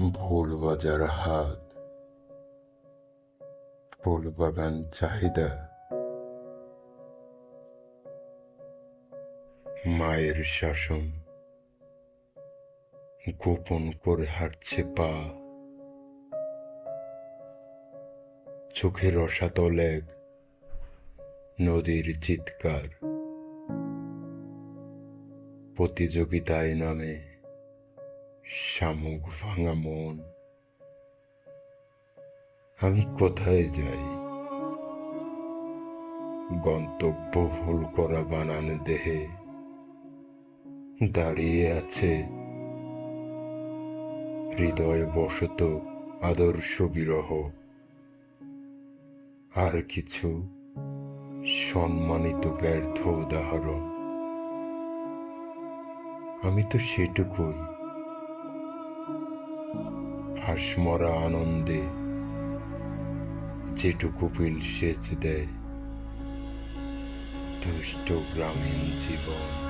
ভুল বাজার হাত। ফুল বাগান চাহিদা। মায়ের শাসন। গোপন করে হাঁটছে পা। চোখের রসাতল এক নদীর চিৎকার। প্রতিযোগিতায় নামে। শামুক ভাঙা মন। আমি কোথায় যাই? গন্তব্য ভুল করা বানান দেহে। দাঁড়িয়ে আছে হৃদয় বসত আদর্শ বিরহ। আর কিছু সম্মানিত ব্যর্থ উদাহরণ। আমি তো সেটুকুই। হাসমরা আনন্দে যেটুকু পিল সেচ দেয় দুষ্ট গ্রামীণ জীবন।